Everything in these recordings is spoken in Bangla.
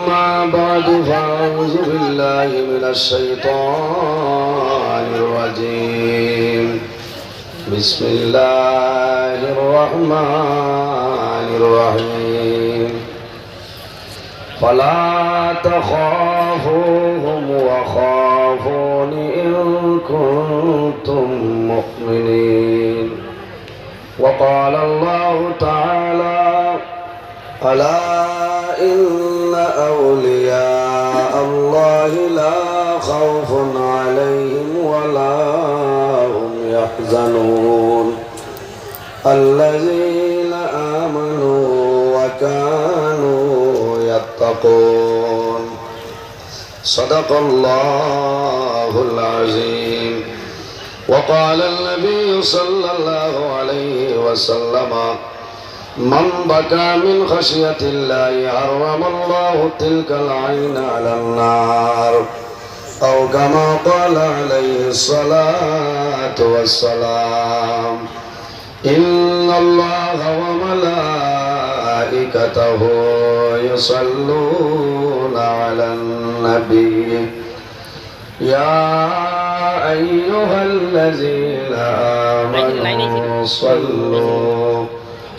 أما بعد فأعوذ بالله من الشيطان الرجيم بسم الله الرحمن الرحيم فلا تخافوهم وخافون إن كنتم مؤمنين وقال الله تعالى ألا إن أولياء الله لا خوف عليهم ولا هم يحزنون. الذين آمنوا وكانوا يتقون. صدق الله العظيم. وقال النبي صلى الله عليه وسلم من بكى من خشية الله حرم الله تلك العين على النار. أو كما قال عليه الصلاة والسلام إن الله وملائكته يصلون على النبي. يا أيها الذين آمنوا صلوا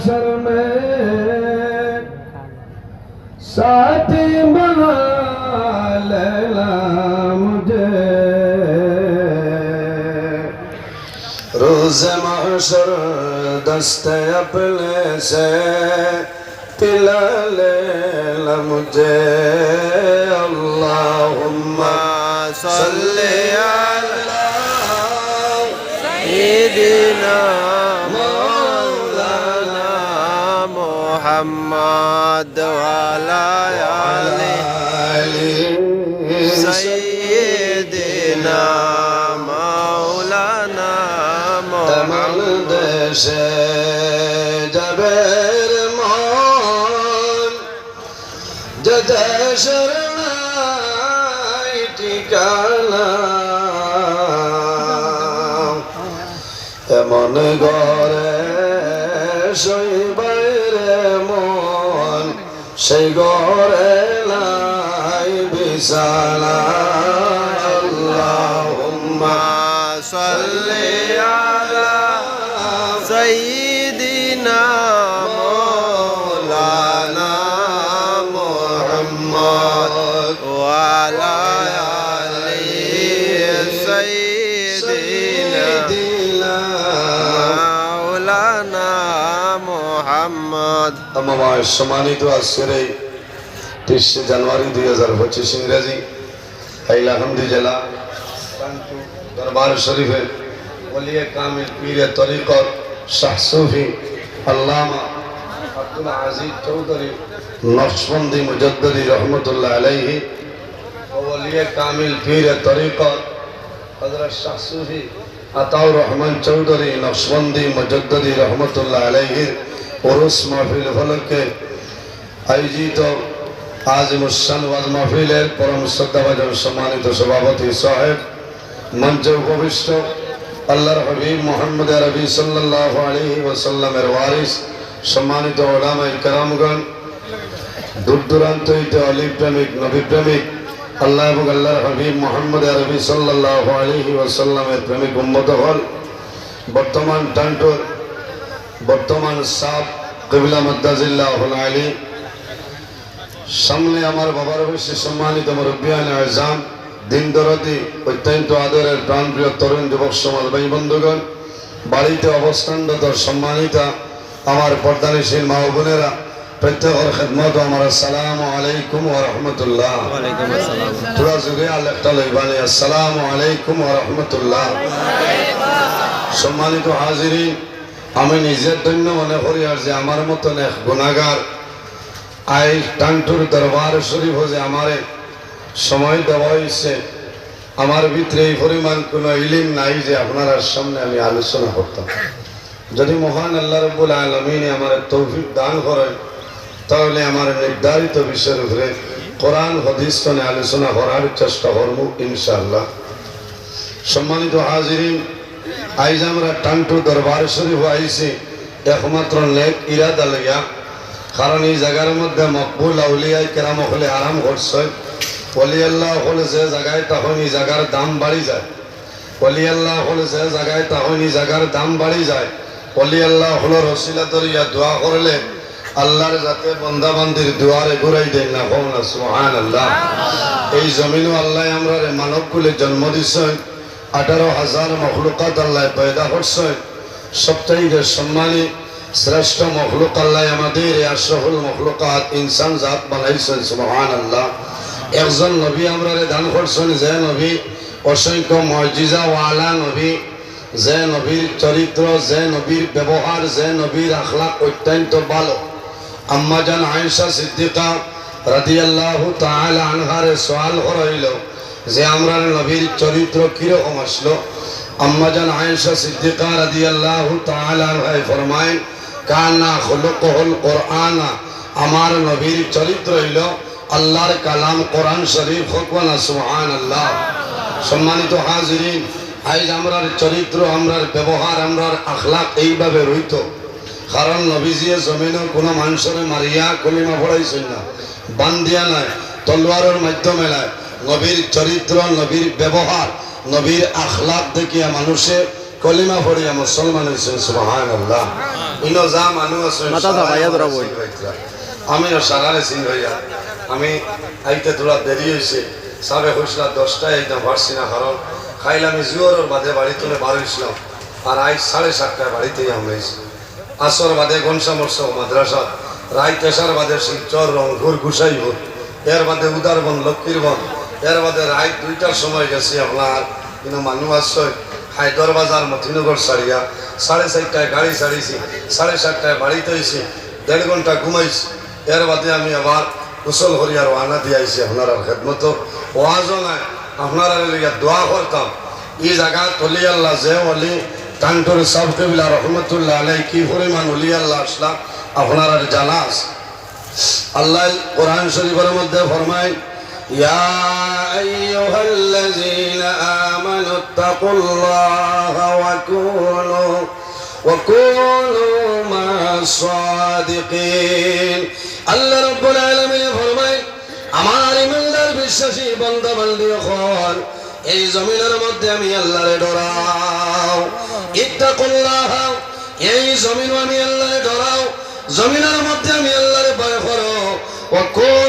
محشر میں ساتھ بنا لیلا مجھے۔ روز محشر دست اپنے سے پلا لیلا مجھے۔ اللہم صلی اللہ سیدنا محمد وعلى آله سيدنا مولانا তেমন محمد দেশে যাবের মন যে দেশের নাই ঠিকানা এমন ঘরে শৈবাইরে মন সেই গড়ে লাই বিছানা মোহাম্মদ। আমায় সম্মানিত আজকের এই তিরিশে জানুয়ারি দুই হাজার পঁচিশ ইংরেজি হাইলাহামদি জেলা দরবার শরীফের অলিয়ে কামিল পীরে তরিকত শাহ সুফি আল্লামা আব্দুল আজিজ চৌধুরী নকশবন্দি মুজদ্দি রহমতুল্লাহ আলাইহি অলিয়ে কামিল পীরে তরিকত হজরত শাহ সুফি আতাউর রহমান চৌধুরী নকশবন্দি মুজদ্দি রহমতুল্লাহ আলাইহির ওরস মাহফিল ফলকে আয়োজিত আজ মুসান ওয়াজ মাহফিলের পরম শ্রদ্ধাভাজন সম্মানিত সভাপতি সাহেব, মঞ্চে উপবিষ্ট আল্লাহর হাবিব মোহাম্মদ রবি সাল্লাহ আলী ওসাল্লামের ওয়ারিস, সম্মানিত ওলামাই কারামগণ দূর দূরান্ত হইতে অলি প্রেমিক, নবী প্রেমিক, আল্লাহ এবং আল্লাহর হাবিব মোহাম্মদ রবি সাল্লাহ আলী ওসাল্লামের প্রেমিক উম্মত হল। বর্তমান টান্টোর বর্তমান সাপ কবিলা মদ্দাজিল্লাহ আলী। সামনে আমার বাবার বয়সে সম্মানিত মুরব্বিয়ান আজাম দিন দরদি অত্যন্ত আদরের প্রাণপ্রিয় তরুণ যুবক সমাজ ভাই বন্ধুগণ বাড়িতে অবস্থানরত সম্মানিতা আমার পর্দানিশীল মা ও বোনেরা প্রত্যেকের খেদমত আমার আসসালামু আলাইকুম ওয়া রাহমাতুল্লাহ। তোরা যুগে আল্লাহটা লইবানি আসসালামু আলাইকুম ওয়া রাহমাতুল্লাহ। সম্মানিত হাজিরিন আমি নিজের জন্য মনে করি আর যে আমার মতন এক গুণাগার। আই টান্টুর দরবার শরীফ যে আমারে সময় দেওয়া হয়েছে আমার ভিতরে এই পরিমাণ কোনো ইলিম নাই যে আপনার সামনে আমি আলোচনা করতাম। যদি মহান আল্লাহ রব্বুল আলমিনে আমার তৌফিক দান করেন, তাহলে আমার নির্ধারিত বিষয়ের উপরে কোরআন, হদিস কনে আলোচনা করার চেষ্টা করব ইনশাআল্লাহ। সম্মানিত হাজিরিন আইজ আমরা টান্টু দরবার শরীফ আইছি, একমাত্র নেক ইরাদা লইয়া। কারণ এই জায়গার মধ্যে মকবুল আউলিয়ায় কেরাম হলে আরাম করছে। অলি আল্লাহ হলে যে জায়গায় তখন এই জায়গার দাম বাড়ি যায়। অলি আল্লাহ হলে যে জায়গায় তখন এই জায়গার দাম বাড়ি যায়। অলি আল্লাহ হলো রসিলা তরিয়া দোয়া করলে আল্লাহর যাতে বন্দা বান্দির দুয়ারে ঘুরাই দেয় না হোক না সুহান আল্লাহ এই জমিনও আল্লাহ আমরা মানব কুলে জন্ম দিচ্ছেন আঠারো হাজার মখলুকাত আল্লাহ পয়দা করছেন সবচাইতে সম্মানী শ্রেষ্ঠ মখলুক আল্লাহ আমাদের আশরফুল মখলুকাত ইনসান জাত বানাইছেন সুবহান আল্লাহ একজন নবী আমরা দান করছেন, যে নবী অসংখ্য মর্জিজা ওয়ালা নবী, যে নবীর চরিত্র, যে নবীর ব্যবহার, যে নবীর আখলাক অত্যন্ত ভালো। আম্মাজান আয়েশা সিদ্দিকা রাদিয়াল্লাহু তাআলা আনহারে সওয়াল করা হইল যে আমরা নবীর চরিত্র কীরকম আসলো? আম্মাজান আয়েশা সিদ্দিকা রাদিয়াল্লাহু তাআলা আনহায় ফরমায় কানা খুলুকুল কোরআনা আমার নবীর চরিত্র হইল আল্লাহর কালাম কোরআন শরীফ হকওয়ানা সুবহানাল্লাহ। সম্মানিত হাজিরিন, আইজ আমরার চরিত্র, আমরার ব্যবহার, আমরার আখলাক এইভাবে রইত। কারণ নবীজিয়ে জমিনে কোনো মানুষের মারিয়া কলিমা পড়াইছেন না। বান দিয়া নাই, তলোয়ারের মাধ্যমে নাই। নবীর চরিত্র নবীর ব্যবহার নবীর আখলাক দেখিয়া মানুষে কলিমা পড়িয়া মুসলমান হয়েছেন সুবাহান আল্লাহ ইনো যা মানুষ। আমিও সারারে সিং হইয়া আমি আইতে তোরা দেরি হয়েছে সাবে হইসলা দশটায় একদম পারছি না কারণ খাইলে আমি জুয়ারের বাদে বাড়ি তুলে বার হয়েছিলাম আর আজ সাড়ে সাতটায় বাড়িতেই এসেছি আসর বাদে ঘনসা মরস মাদ্রাসা রায় তেসার বাদে শিলচর রংপুর গুসাইপুর এর বাদে উদারবন লক্ষ্মীরবন এর বাদে রায় দুইটার সময় গেছি আপনার, কিন্তু মানুষ আসছে হায়দর বাজার, মতিনগর সারিয়া। সাড়ে চারটায় গাড়ি ছাড়িয়েছি সাড়ে সাতটায় বাড়িতে এসেছি দেড় ঘণ্টা ঘুমাইছি। এর বাদে আমি আবার কুশল হরিয়ার আনা দিয়ে আইছি আপনার খেদমতো। ওয়াজও নাই, আপনারা দোয়া করতাম। এই জায়গা তলি আল্লাহ যে অলি টান্টুর সব কবিলা রহমতুল্লাহ আলাই কি পরিমাণ অলি আল্লাহ আসলাম আপনার জানা আছে আল্লাহ কোরআন শরীফের মধ্যে ফরমায় يا أيها الذين آمنوا اتقوا الله وكونوا وكونوا مع الصادقين আল্লাহ রব্বুল আলামিন ফরমায় আমার ইমানদার বিশ্বাসী বান্দা বান্দি হল এই জমিনের মধ্যে আমি আল্লাহরে ডরাও ইত্তাকুল্লাহ এই জমিন আমি আল্লাহরে ডরাও জমিনের মধ্যে আমি আল্লাহরে ভয় করো ও কোন সাদিকিন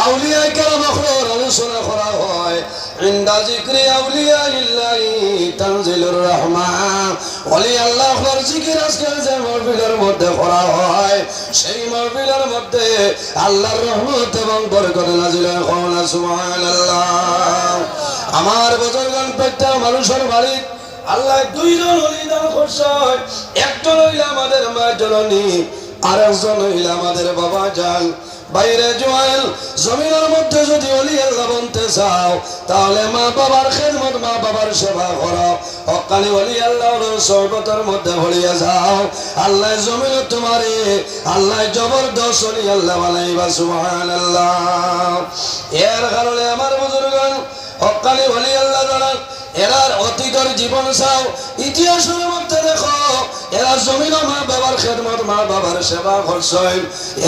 আউলিয়া কেরাম হলার আলোচনা করা হয়, ইন্দা জিক্রি আউলিয়া ইল্লাহি তানজিলুর রহমান। অলি আল্লাহ জিকির যে মহফিলের মধ্যে করা হয়, সেই মহফিলের মধ্যে আল্লাহর রহমত এবং বরকত নাজিল হয় সুবহানাল্লাহ। আমার বুজুর্গন প্রত্যেক মানুষের বাড়ি আল্লাহ দুইজন হলি দান করছে একজন হইল আমাদের মা জননী আর একজন হইল আমাদের বাবা জান। বাইরে জোয়াল জমিনের মধ্যে যদি অলি আল্লাহ বলতে চাও, তাহলে মা বাবার খেদমত, মা বাবার সেবা করো। অকালি অলি আল্লাহর সর্বতর মধ্যে ভরিয়া যাও। আল্লাহ জমিন তোমারে, আল্লাহ জবরদস্ত অলি আল্লাহ বানাইবা, সুবহানাল্লাহ। এর কারণে আমার বুজুর্গন অকালি অলি দ্বারা এরার অতীতের জীবন চাও, ইতিহাসের মধ্যে দেখো এরা জমিন মা বাবার খেদমত, মা বাবার সেবা করছেন।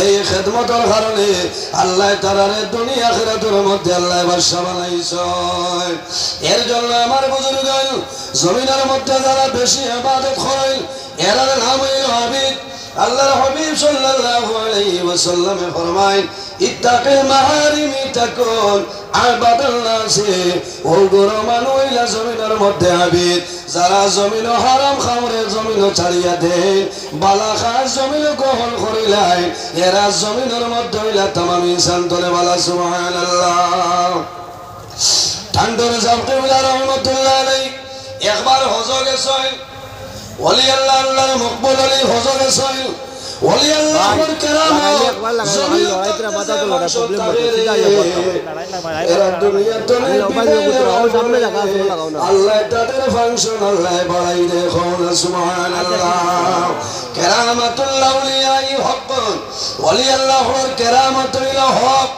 এই খেদমতের কারণে আল্লাহ তারারে দুনিয়া খেরাতের মধ্যে আল্লাহ বাসা বানাইছেন। এর জন্য আমার বুজুর্গ জমিনের মধ্যে যারা বেশি আবাদত করেন, এরার নাম আবিদ আল্লাহর হাবিব সাল্লাল্লাহু আলাইহি ওয়াসাল্লামে ফরমায়, ইত্তাকিল মাহারিমি তাকুন আবাদাল্লাহি ও গরো মানুইলা জমিনের মধ্যে আবিদ যারা জমিন হারাম খামরে জমিন ছাড়িয়া দেন বালা খাস জমিন গ্রহণ করিলাই এরা জমিনের মধ্যে হইলা তামাম ইনসান তোলে বালা, সুবহানাল্লাহ। ঠান্ডর জামকে মিলা রহমতুল্লাহ আলাই একবার হজ গেছেন ওলি আল্লাহ আল্লাহর মকবুল আলী হজ গেছেন ওলি আল্লাহর কেরাম এরা দুনিয়া তো নেই আল্লাহ তাদের ফাংশন আল্লাহ বাড়াই দেখো না সুবহানাল্লাহ। কেরামাতুল্লাহ উলিয়াই হক। ওলি আল্লাহর কেরামাতুল্লাহ হক।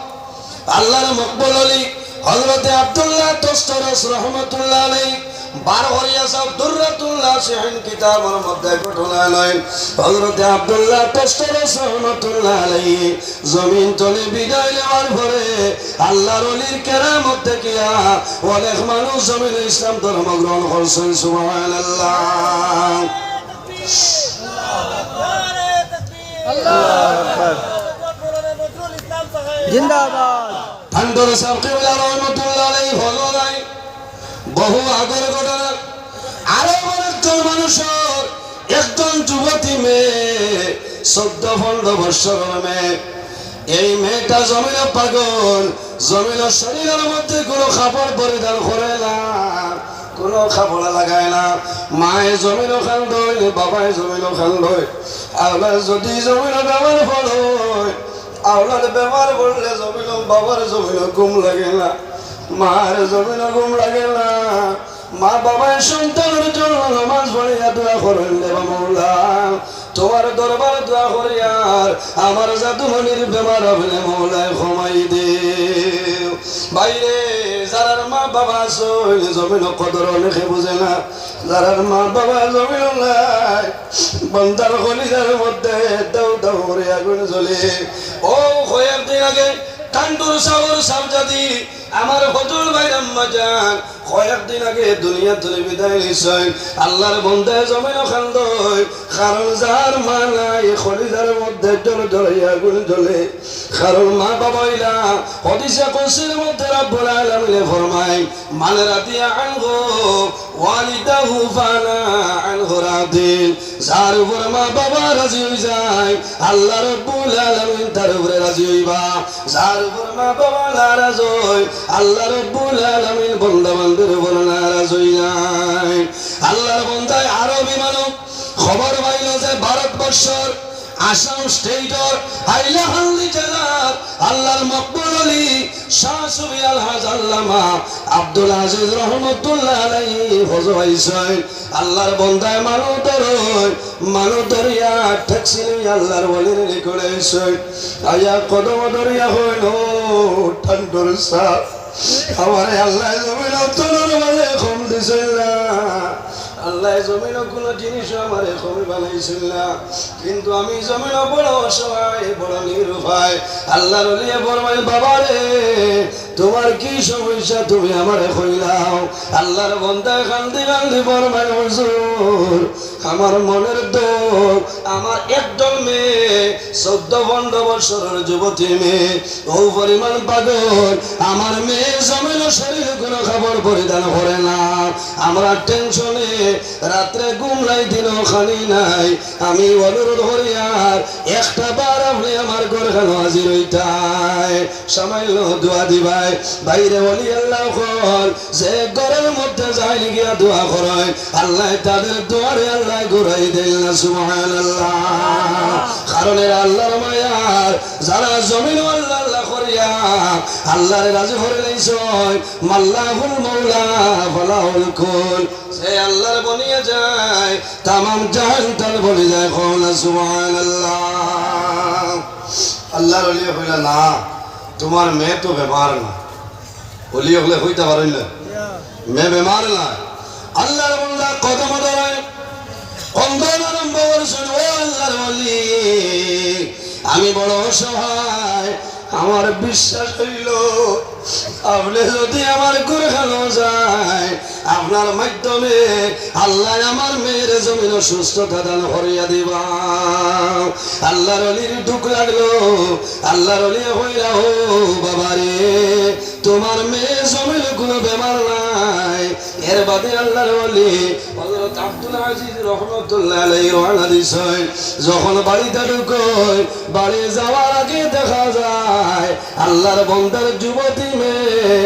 আল্লাহর মকবুল আলী হযরতে আব্দুল্লাহ তস্তরস রহমাতুল্লাহ আলাইহি। বার হরিয়া সব দুর্রাতুল্লাহ সিহিন কিতাবের মধ্যে ঘটনা নয়। হযরতে আব্দুল্লাহ তস্তরস রহমাতুল্লাহ আলাইহি জমিন তলে বিদায় নেওয়ার পরে আল্লাহর ওলির কেরামত দেখিয়া অনেক মানুষ জমিন ইসলাম ধর্ম গ্রহণ করছেন সুবহানাল্লাহ। জিন্দাবাদ। সাহেব রহমতুল্লাহ আলাইহি হলো নাই। বহু আগের ঘটনা। আরও একজন মানুষের একজন যুবতী মেয়ে চোদ্দ পনেরো বৎসর মেয়ে। এই মেয়েটা জমিন পাগল জমিন শরীরের মধ্যে কোনো খাবার পরিধান করে না, কোনো খাবার লাগায় না। মায়ে জমিন খান দই বাবাই জমিন খান দই আবার যদি জমিন ব্যবহার ফল হয় আওলাদ বেমার পড়লে জমিন বাবার জমিন ঘুম লাগে না। মার জমিন লাগে না। মা বাবার সন্তানের জন্য নামাজ পড়িয়া দোয়া করেন দেবা মৌলা। তোমার দরবার দোয়া করিয়ার আমার জাদুমনির বেমার হলে মৌলায় ক্ষমাই দে। বাইরে যারার মা বাবা সইল জমিন কদর অনেকে বুঝে না। যারার মা বাবা জমিন নাই, বন্দার গলিদার মধ্যে দাউ দাউ করে আগুন জ্বলে। ও কয়েকদিন আগে কান্ডুর সাগর সাবজাদি আমার হজুর ভাই আম্মা যান কয়েকদিন আগে দুনিয়া তুলে বিদায় নিশ্চয় আল্লাহর বন্ধে জমিন খান্দই, কারণ যার মা নাই, খলিদার মধ্যে জল জলে আগুন জ্বলে। কারণ মা বাবা ইলা, হদিসা কসির মধ্যে রাব্বুল আলামিন ফরমায়, মান রাদিয়া আনহু, ওয়ালিদাহু ফানা আনহু রাদিন। যার উপর মা বাবা রাজি হই যায়, আল্লাহ রাব্বুল আলামিন তার উপরে রাজি হইবা। যার উপর মা বাবা নারাজ হয় আল্লাহ রাব্বুল আলামিন বান্দা বান্দার উপর নারাজ হই নাই। আল্লাহর বান্দায় আরবি মানব খবর পাইল যে ভারতবর্ষর আসাম স্টেটর হাইলাহাল্লি জেলার আল্লাহর মকবুল আলী শাহ সুবি আলহাজ আল্লামা আব্দুল আজিজ রহমতুল্লাহ আলাইহি হজবাইছেন আল্লাহর বন্দায় মানু ধরই মানু ধরিয়া লই আল্লাহর বলির নিকড়েছেন আয়া কদম ধরিয়া হইল, ঠান্ডর সাপ। আমার আল্লাহ জমিন তোর মাঝে কম দিছে না। আল্লাহ জমিন কোনো জিনিস আমার কমে বানাইছিল না। কিন্তু আমি জমিন বড় অসহায়, বড় নিরুপায়। আল্লাহ রলিয়ে বলবাই বাবা রে, তোমার কি সমস্যা? তুমি আমার কইলাও আল্লাহর বন্ধায় কান্দি কান্দি বলবাই হুজুর, আমার মনের দোষ আমার একদম মেয়ে, চোদ্দ পনেরো বছরের যুবতী মেয়ে। ও পরিমাণ পাগল। আমার মেয়ে জমিন শরীর কোনো খাবার পরিধান করে না। আমরা টেনশনে রাত্রে ঘুম নাই খানি নাই। আমি অনুরোধ করি আর একটা বার আপনি আমার ঘর খানো হাজির হইতাই সামান্য দোয়া দিবাই। বাইরে বলি, আল্লাহ কর যে ঘরের মধ্যে যাই গিয়া দোয়া করায়, আল্লাহ তাদের দোয়ারে আল্লাহ ঘুরাই দেন না সুবহান আল্লাহ কারণ এরা আল্লাহর মায়ার যারা জমিন আল্লাহ আল্লাহ করিয়া আল্লাহরে রাজি করে লইছয় মাল্লাহুল ফালাহুল কুল। সে আল্লাহর বনিয়ে যায় তামাম জাহান তার বলে যায় সুবহানাল্লাহ। আল্লাহর হইলা না তোমার মেয়ে তো বেমার না। ওলি হলে হইতে পারেন না। মেয়ে বেমার না। আল্লাহর বন্দা কদম ধরায় আমি বড় অসহায়, আমার বিশ্বাস হইল, আপনি যদি আমার করে খানো যায়, আপনার মাধ্যমে আল্লাহ আমার মেয়ের জমিন সুস্থতা দান করিয়া দিবা। আল্লাহর অলির ঢুক লাগল, আল্লাহর অলি হইয়া ও বাবারে, তোমার মেয়ে জমিন কোনো বেমার নাই। এর বাদে আল্লাহর ওলি হযরত আব্দুল আজিজ রহমতুল্লাহ আলাইহি রওনা দিছেন, যখন বাড়িতে ঢুকই বাড়ি যাওয়ার আগে দেখা যায়, আল্লাহর বন্দার যুবতী মেয়ে